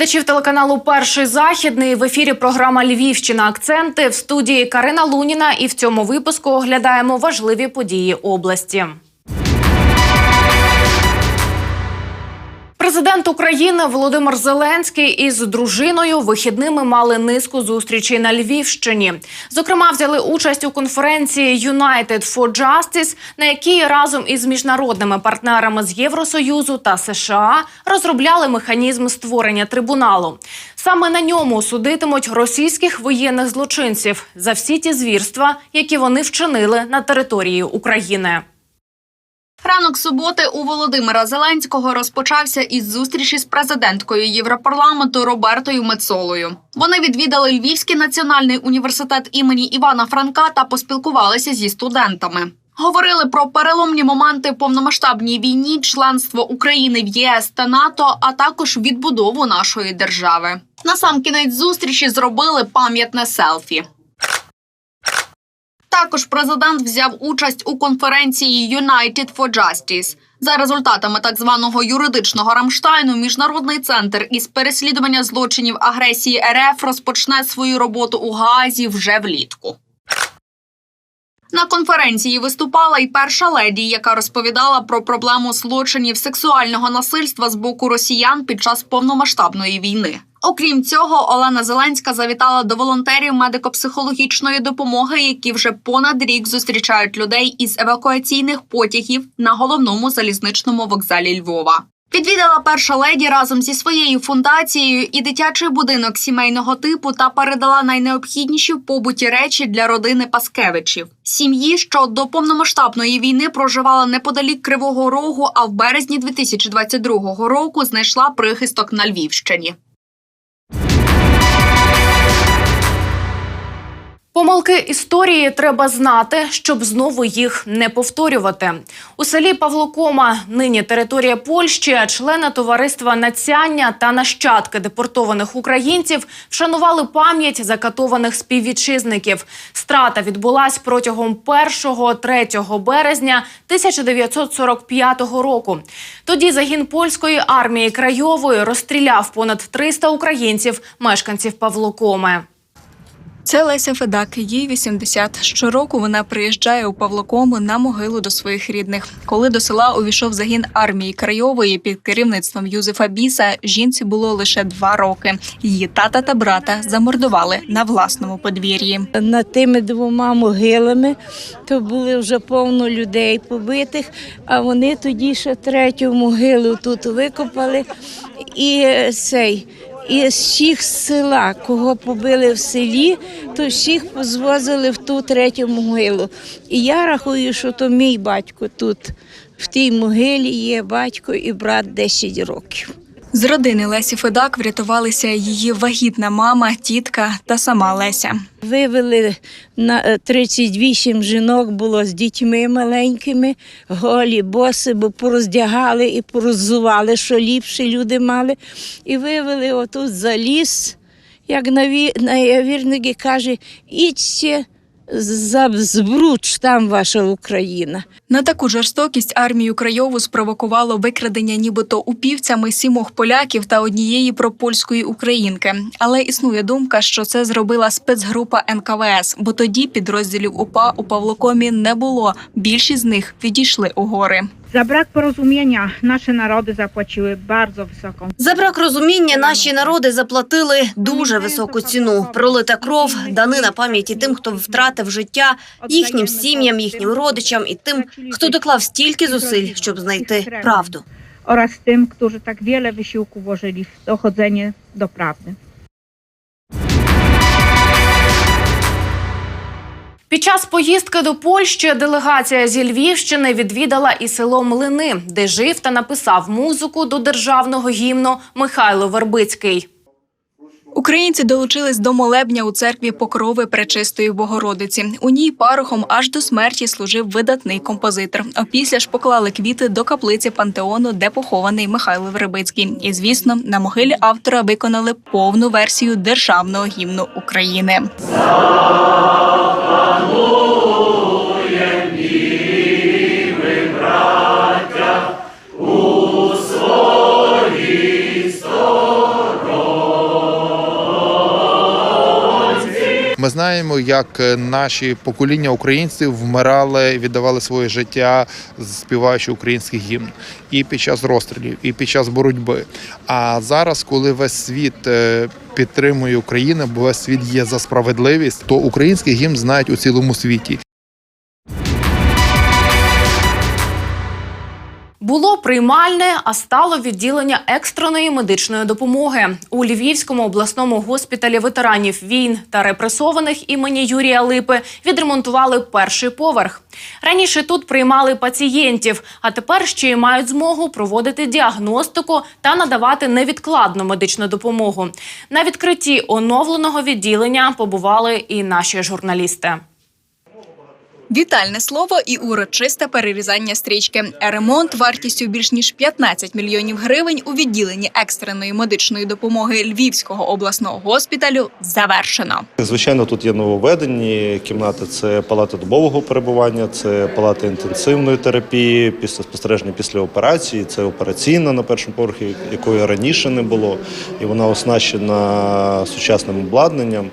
глядачів телеканалу Перший західний в ефірі програма Львівщина. Акценти в студії Карина Луніна. І в цьому випуску оглядаємо важливі події області. Президент України Володимир Зеленський із дружиною вихідними мали низку зустрічей на Львівщині. Зокрема, взяли участь у конференції United for Justice, на якій разом із міжнародними партнерами з Євросоюзу та США розробляли механізм створення трибуналу. Саме на ньому судитимуть російських воєнних злочинців за всі ті звірства, які вони вчинили на території України. Ранок суботи у Володимира Зеленського розпочався із зустрічі з президенткою Європарламенту Робертою Мецолою. Вони відвідали Львівський національний університет імені Івана Франка та поспілкувалися зі студентами. Говорили про переломні моменти повномасштабній війні, членство України в ЄС та НАТО, а також відбудову нашої держави. На сам кінець зустрічі зробили пам'ятне селфі. Також президент взяв участь у конференції United for Justice. За результатами так званого юридичного Рамштайну, міжнародний центр із переслідування злочинів агресії РФ розпочне свою роботу у Гаазі вже влітку. На конференції виступала й перша леді, яка розповідала про проблему злочинів сексуального насильства з боку росіян під час повномасштабної війни. Окрім цього, Олена Зеленська завітала до волонтерів медико-психологічної допомоги, які вже понад рік зустрічають людей із евакуаційних потягів на головному залізничному вокзалі Львова. Відвідала перша леді разом зі своєю фундацією і дитячий будинок сімейного типу та передала найнеобхідніші в побуті речі для родини Паскевичів, сім'ї, що до повномасштабної війни проживала неподалік Кривого Рогу, а в березні 2022 року знайшла прихисток на Львівщині. Помилки історії треба знати, щоб знову їх не повторювати. У селі Павлокома, нині територія Польщі, члени товариства Нацяння та нащадки депортованих українців вшанували пам'ять закатованих співвітчизників. Страта відбулась протягом 1-3 березня 1945 року. Тоді загін польської армії Крайової розстріляв понад 300 українців, мешканців Павлокоми. Це Леся Федак, їй 80. Щороку вона приїжджає у Павлокому на могилу до своїх рідних. Коли до села увійшов загін армії Крайової під керівництвом Юзефа Біса, жінці було лише два роки. Її тата та брата замордували на власному подвір'ї. Над тими двома могилами то були вже повно людей побитих, а вони тоді ще третю могилу тут викопали. І е, цей. І всіх села, кого побили в селі, то всіх позвозили в ту третю могилу. І я рахую, що то мій батько тут. В тій могилі є батько і брат 10 років. З родини Лесі Федак врятувалися її вагітна мама, тітка та сама Леся. Вивели на е, 38 жінок було з дітьми маленькими, голі, боси, бо пороздягали і пороззували, що ліпше люди мали. І вивели отут за ліс, як наві- наявірники каже, ідьте за збруч, там ваша Україна. На таку жорстокість армію Крайову спровокувало викрадення нібито упівцями сімох поляків та однієї пропольської українки. Але існує думка, що це зробила спецгрупа НКВС, бо тоді підрозділів УПА у Павлокомі не було. Більшість з них відійшли у гори. Za brak porozumienia nasze narody zapłaciły bardzo wysoką За брак розуміння наші народи заплатили дуже високу ціну. Пролита кров, данина пам'яті тим, хто втратив життя, їхнім сім'ям, їхнім родичам і тим, хто доклав стільки зусиль, щоб знайти правду. oraz tym, którzy tak wiele wysiłku włożyli w dochodzenie do prawdy. Під час поїздки до Польщі делегація зі Львівщини відвідала і село Млини, де жив та написав музику до державного гімну Михайло Вербицький. Українці долучились до молебня у церкві Покрови Пречистої Богородиці. У ній парохом аж до смерті служив видатний композитор. Опісля ж поклали квіти до каплиці пантеону, де похований Михайло Вербицький. І звісно, на могилі автора виконали повну версію державного гімну України. Amor. Ми знаємо, як е, наші покоління українців вмирали, віддавали своє життя, співаючи український гімн і під час розстрілів, і під час боротьби. А зараз, коли весь світ е, підтримує Україну, бо весь світ є за справедливість, то український гімн знають у цілому світі. Приймальне, а стало відділення екстреної медичної допомоги у Львівському обласному госпіталі ветеранів війн та репресованих імені Юрія Липи. Відремонтували перший поверх. Раніше тут приймали пацієнтів, а тепер ще й мають змогу проводити діагностику та надавати невідкладну медичну допомогу. На відкритті оновленого відділення побували і наші журналісти. Вітальне слово і урочисте перерізання стрічки. Ремонт вартістю більш ніж 15 мільйонів гривень у відділенні екстреної медичної допомоги Львівського обласного госпіталю завершено. Звичайно, тут є нововведені кімнати. Це палати добового перебування, це палати інтенсивної терапії, після спостереження після операції. Це операційна на першому поверхі, якої раніше не було, і вона оснащена сучасним обладнанням.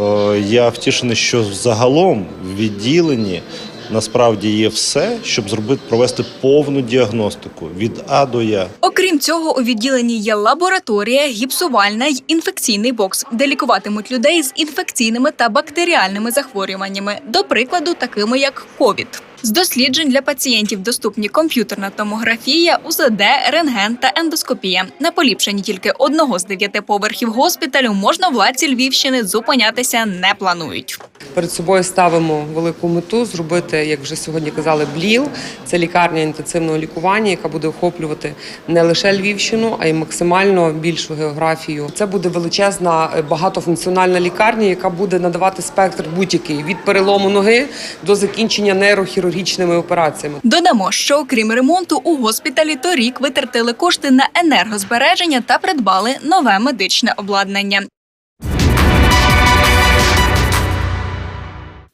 Е, Я втішений, що загалом в відділенні насправді є все, щоб зробити провести повну діагностику від А до Я. Окрім цього, у відділенні є лабораторія, гіпсувальна й інфекційний бокс, де лікуватимуть людей з інфекційними та бактеріальними захворюваннями, до прикладу, такими як ковід. З досліджень для пацієнтів доступні комп'ютерна томографія, УЗД, рентген та ендоскопія. На поліпшенні тільки одного з дев'яти поверхів госпіталю можна владці Львівщини зупинятися не планують. Перед собою ставимо велику мету зробити, як вже сьогодні казали, БЛІЛ. Це лікарня інтенсивного лікування, яка буде охоплювати не лише Львівщину, а й максимально більшу географію. Це буде величезна е, багатофункціональна лікарня, яка буде надавати спектр будь-який від перелому ноги до закінчення нейрохірургічними операціями. Додамо, що окрім ремонту у госпіталі торік витратили кошти на енергозбереження та придбали нове медичне обладнання.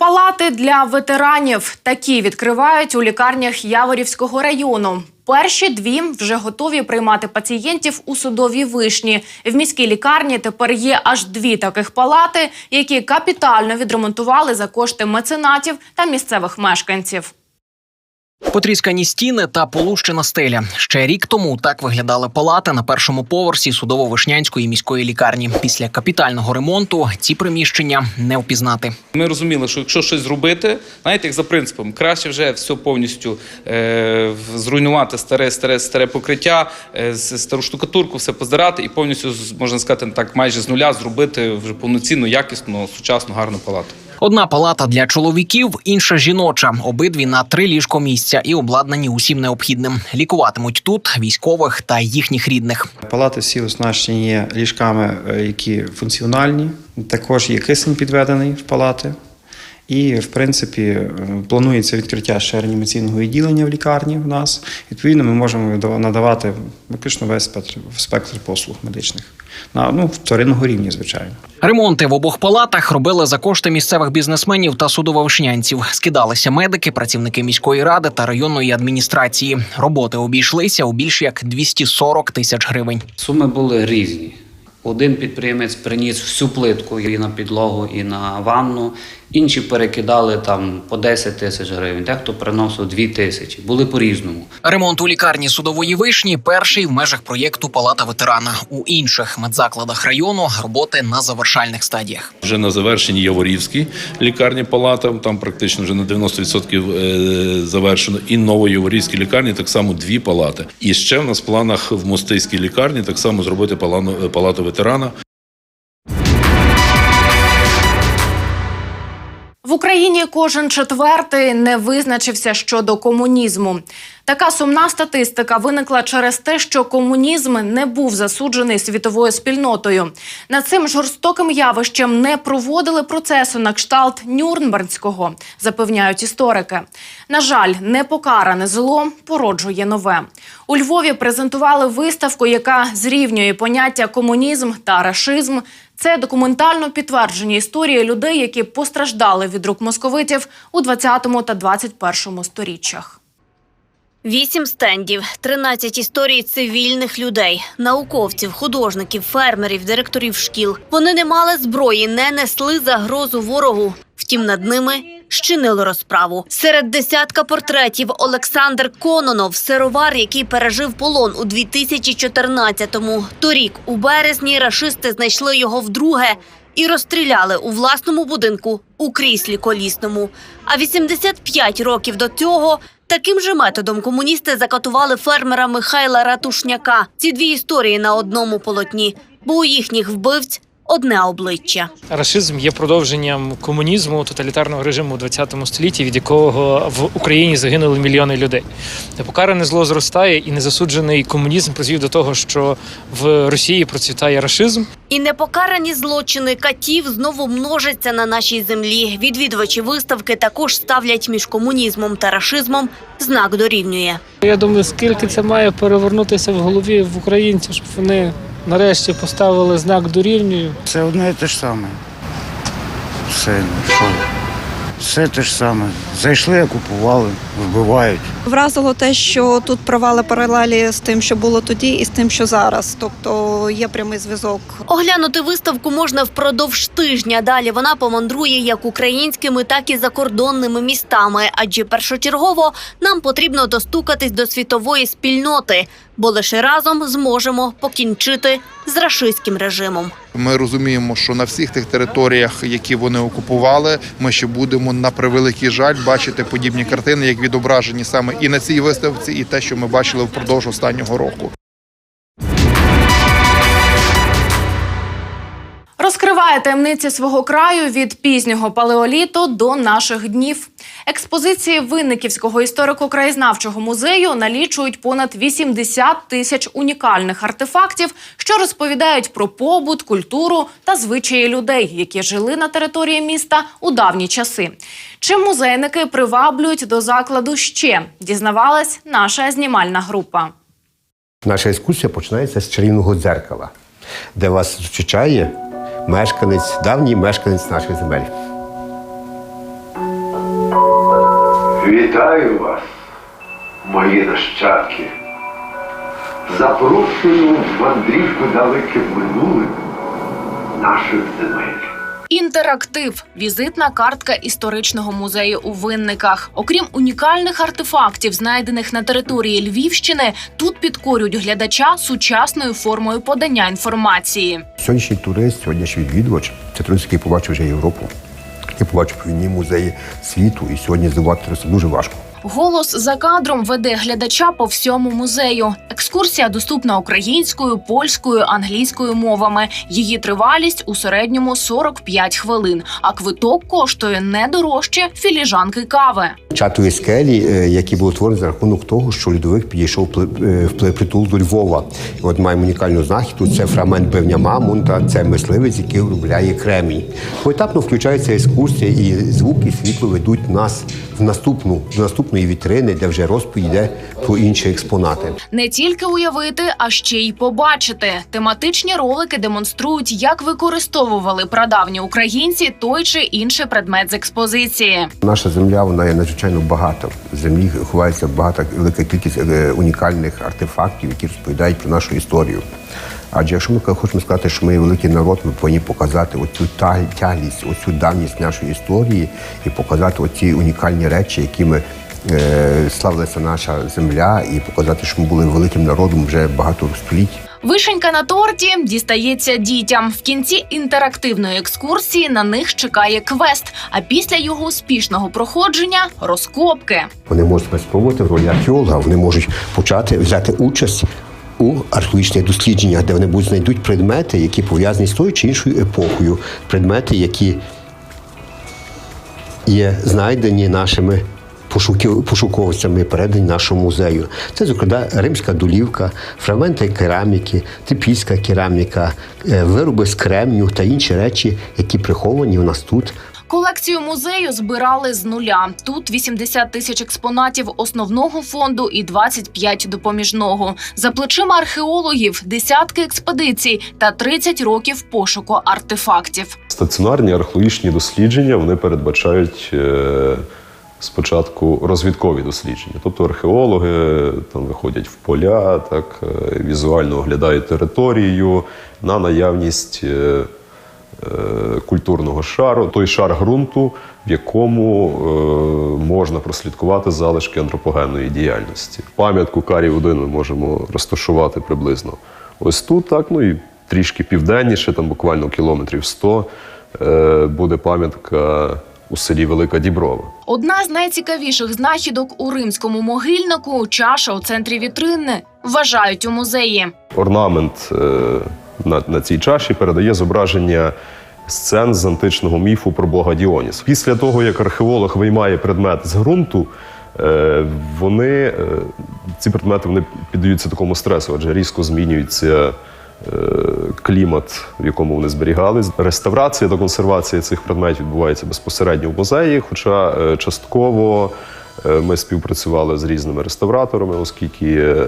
Палати для ветеранів такі відкривають у лікарнях Яворівського району. Перші дві вже готові приймати пацієнтів у судовій вишні. В міській лікарні тепер є аж дві таких палати, які капітально відремонтували за кошти меценатів та місцевих мешканців. Потріскані стіни та полущена стеля. Ще рік тому так виглядали палати на першому поверсі судово-вишнянської міської лікарні. Після капітального ремонту ці приміщення не впізнати. Ми розуміли, що якщо щось зробити, знаєте, як за принципом, краще вже все повністю е, зруйнувати старе, старе, старе покриття, е, стару штукатурку, все поздирати і повністю можна сказати так, майже з нуля зробити вже повноцінну, якісну, сучасну, гарну палату. Одна палата для чоловіків, інша жіноча. Обидві на три ліжко місця і обладнані усім необхідним. Лікуватимуть тут військових та їхніх рідних. Палати всі оснащені ліжками, е, які функціональні. Також є кисень підведений в палати. І, в принципі, е, планується відкриття ще реанімаційного відділення в лікарні в нас. Відповідно, ми можемо надавати виключно весь спектр, спектр послуг медичних на ну, вторинного рівня, звичайно. Ремонти в обох палатах робили за кошти місцевих бізнесменів та судововишнянців. Скидалися медики, працівники міської ради та районної адміністрації. Роботи обійшлися у більш як 240 тисяч гривень. Суми були різні. Один підприємець приніс всю плитку і на підлогу, і на ванну. Інші перекидали там по 10 тисяч гривень, дехто приносив 2 тисячі. Були по-різному. Ремонт у лікарні судової вишні перший в межах проєкту Палата ветерана. У інших медзакладах району роботи на завершальних стадіях. Вже на завершенні Яворівській лікарні палата, там практично вже на 90% е, завершено. І Новояворівській лікарні так само дві палати. І ще в нас в планах в Мостиській лікарні так само зробити палану- палату ветерана. В Україні кожен четвертий не визначився щодо комунізму. Така сумна статистика виникла через те, що комунізм не був засуджений світовою спільнотою. Над цим жорстоким явищем не проводили процесу на кшталт Нюрнбернського, запевняють історики. На жаль, непокаране зло породжує нове. У Львові презентували виставку, яка зрівнює поняття комунізм та рашизм. Це документально підтверджені історії людей, які постраждали від рук московитів у 20 та 21 сторіччях. Вісім стендів, 13 історій цивільних людей, науковців, художників, фермерів, директорів шкіл. Вони не мали зброї, не несли загрозу ворогу. Втім, над ними щинили розправу. Серед десятка портретів Олександр Кононов, сировар, який пережив полон у 2014-му. Торік, у березні, рашисти знайшли його вдруге і розстріляли у власному будинку у кріслі колісному. А 85 років до цього таким же методом комуністи закатували фермера Михайла Ратушняка. Ці дві історії на одному полотні, бо у їхніх вбивць одне обличчя. Рашизм є продовженням комунізму, тоталітарного режиму у ХХ столітті, від якого в Україні загинули мільйони людей. Непокаране зло зростає, і незасуджений комунізм призвів до того, що в Росії процвітає рашизм. І непокарані злочини катів знову множаться на нашій землі. Відвідувачі виставки також ставлять між комунізмом та рашизмом знак дорівнює. Я думаю, скільки це має перевернутися в голові в українців, щоб вони нарешті поставили знак дорівнюю. Це одне і те ж саме. Все, що? Все те ж саме. Зайшли, окупували, вбивають. Вразило те, що тут провали паралелі з тим, що було тоді, і з тим, що зараз. Тобто є прямий зв'язок. Оглянути виставку можна впродовж тижня. Далі вона помандрує як українськими, так і закордонними містами. Адже першочергово нам потрібно достукатись до світової спільноти, бо лише разом зможемо покінчити з рашистським режимом. Ми розуміємо, що на всіх тих територіях, які вони окупували, ми ще будемо на превеликий жаль бачити подібні картини, як відображені саме і на цій виставці, і те, що ми бачили впродовж останнього року. Розкриває таємниці свого краю від пізнього палеоліту до наших днів. Експозиції Винниківського історико-краєзнавчого музею налічують понад 80 тисяч унікальних артефактів, що розповідають про побут, культуру та звичаї людей, які жили на території міста у давні часи. Чим музейники приваблюють до закладу ще дізнавалась наша знімальна група. Наша екскурсія починається з чарівного дзеркала, де вас зустрічає мешканець, давній мешканець наших земель. Вітаю вас, мої нащадки. Запрошую в мандрівку далеким минулим наших земель. Інтерактив візитна картка історичного музею у винниках. Окрім унікальних артефактів, знайдених на території Львівщини, тут підкорюють глядача сучасною формою подання інформації. Сьогоднішній турист, сьогоднішній відвідувач це турист, який побачив вже Європу, який побачив провідні музеї світу, і сьогодні здивувати туриста дуже важко. Голос за кадром веде глядача по всьому музею. Екскурсія доступна українською, польською, англійською мовами. Її тривалість у середньому 45 хвилин. А квиток коштує не дорожче філіжанки кави. Чатові скелі, е, які були створені за рахунок того, що льодовик підійшов е, в притул до Львова. От маємо унікальну знахідку. Це фрагмент бивня Мамонта, це мисливець, який виробляє кремінь. Поетапно включається екскурсія, і звук і світло ведуть нас в наступну до наступної вітрини, де вже розповідь йде про інші експонати. Не тільки уявити, а ще й побачити. Тематичні ролики демонструють, як використовували прадавні українці той чи інший предмет з експозиції. Наша земля вона є надзвичайно багата. В землі ховається багата велика кількість е, унікальних артефактів, які розповідають про нашу історію. Адже якщо ми хочемо сказати, що ми великий народ, ми повинні показати оцю тяглість, оцю давність нашої історії і показати оці унікальні речі, якими е, славилася наша земля, і показати, що ми були великим народом вже багато століть. Вишенька на торті дістається дітям. В кінці інтерактивної екскурсії на них чекає квест. А після його успішного проходження розкопки. Вони можуть себе спробувати в ролі археолога, вони можуть почати взяти участь у археологічних дослідженнях, де вони будуть знайдуть предмети, які пов'язані з тою чи іншою епохою, предмети, які є знайдені нашими пошуків- пошуковцями, передані нашому музею. Це, зокрема, римська долівка, фрагменти кераміки, трипільська кераміка, е, вироби з кремню та інші речі, які приховані у нас тут. Колекцію музею збирали з нуля. Тут 80 тисяч експонатів основного фонду і 25 допоміжного. За плечима археологів десятки експедицій та 30 років пошуку артефактів. Стаціонарні археологічні дослідження вони передбачають е, спочатку розвідкові дослідження. Тобто археологи там виходять в поля, так е, візуально оглядають територію на наявність е, е, культурного шару, той шар ґрунту, в якому е, можна прослідкувати залишки антропогенної діяльності. Пам'ятку Карів 1 ми можемо розташувати приблизно ось тут, так, ну і трішки південніше, там буквально кілометрів 100, е, буде пам'ятка у селі Велика Діброва. Одна з найцікавіших знахідок у римському могильнику чаша у центрі вітрини. Вважають у музеї. Орнамент е, на, на цій чаші передає зображення сцен з античного міфу про бога Діоніс. Після того, як археолог виймає предмет з ґрунту, е, вони, е, ці предмети вони піддаються такому стресу, адже різко змінюється клімат, в якому вони зберігались. Реставрація та консервація цих предметів відбувається безпосередньо в музеї, хоча е, частково е, ми співпрацювали з різними реставраторами, оскільки е,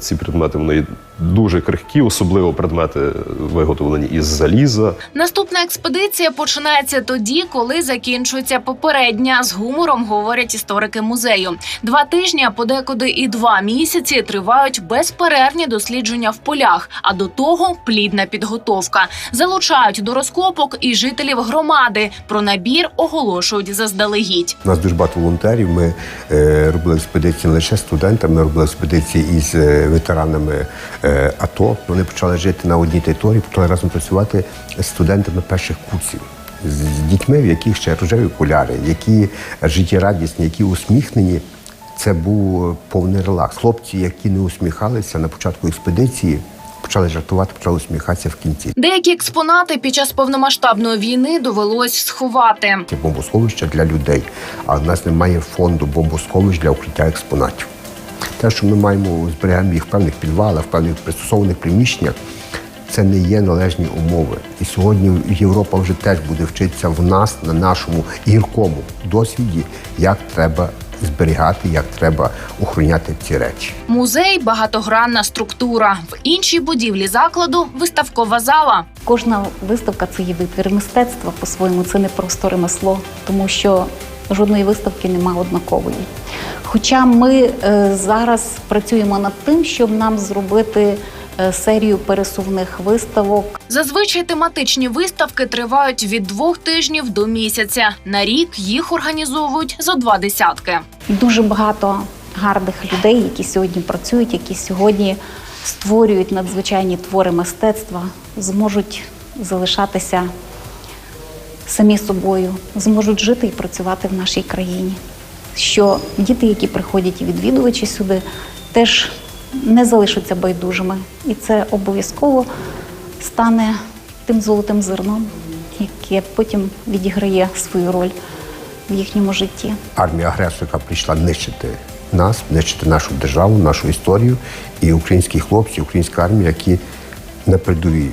ці предмети вони дуже крихкі, особливо предмети виготовлені із заліза. Наступна експедиція починається тоді, коли закінчується попередня. З гумором говорять історики музею. Два тижні, а подекуди і два місяці тривають безперервні дослідження в полях. А до того плідна підготовка. Залучають до розкопок і жителів громади. Про набір оголошують заздалегідь. У нас дуже багато волонтерів. Ми е, робили експедиції не лише студентами, ми робили експедиції із е, ветеранами е, АТО. Вони почали жити на одній території, почали разом працювати з студентами перших курсів. З дітьми, в яких ще рожеві окуляри, які життєрадісні, які усміхнені. Це був повний релакс. Хлопці, які не усміхалися на початку експедиції, почали жартувати, почали усміхатися в кінці. Деякі експонати під час повномасштабної війни довелось сховати. Це бомбосховища для людей, а в нас немає фонду бомбосховищ для укриття експонатів. Те, що ми маємо, зберігаємо їх в певних підвалах, в певних пристосованих приміщеннях, це не є належні умови. І сьогодні Європа вже теж буде вчитися в нас на нашому гіркому досвіді, як треба зберігати, як треба охороняти ці речі. Музей багатогранна структура. В іншій будівлі закладу виставкова зала. Кожна виставка це є витвір мистецтва по-своєму, це не просто ремесло, тому що жодної виставки нема однакової. Хоча ми е, зараз працюємо над тим, щоб нам зробити серію пересувних виставок. Зазвичай тематичні виставки тривають від двох тижнів до місяця. На рік їх організовують за два десятки. Дуже багато гарних людей, які сьогодні працюють, які сьогодні створюють надзвичайні твори мистецтва, зможуть залишатися самі собою, зможуть жити і працювати в нашій країні. Що діти, які приходять і відвідувачі сюди, теж не залишаться байдужими. І це обов'язково стане тим золотим зерном, яке потім відіграє свою роль в їхньому житті. Армія агресорка прийшла нищити нас, нищити нашу державу, нашу історію. І українські хлопці, українська армія, які на передовій,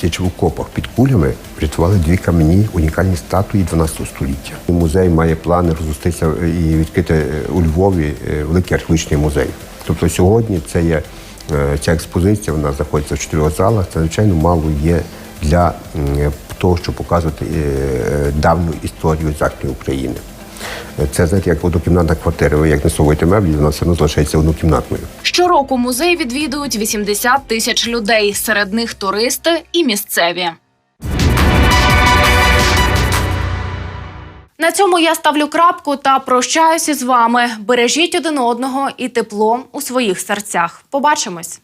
сидячи в окопах під кулями, врятували дві кам'яні унікальні статуї 12 століття. Музей має плани розростися і відкрити е, у Львові е, великий археологічний музей. Тобто сьогодні це є е, ця експозиція, вона знаходиться в чотирьох залах. Це звичайно мало є для того, щоб показувати е, давню історію Західної України. Це знаєте, як однокімнатна квартира. Ви як не совуєте меблі, вона все одно залишається однокімнатною. Щороку музей відвідують 80 тисяч людей. Серед них туристи і місцеві. На цьому я ставлю крапку та прощаюся з вами. Бережіть один одного і тепло у своїх серцях. Побачимось.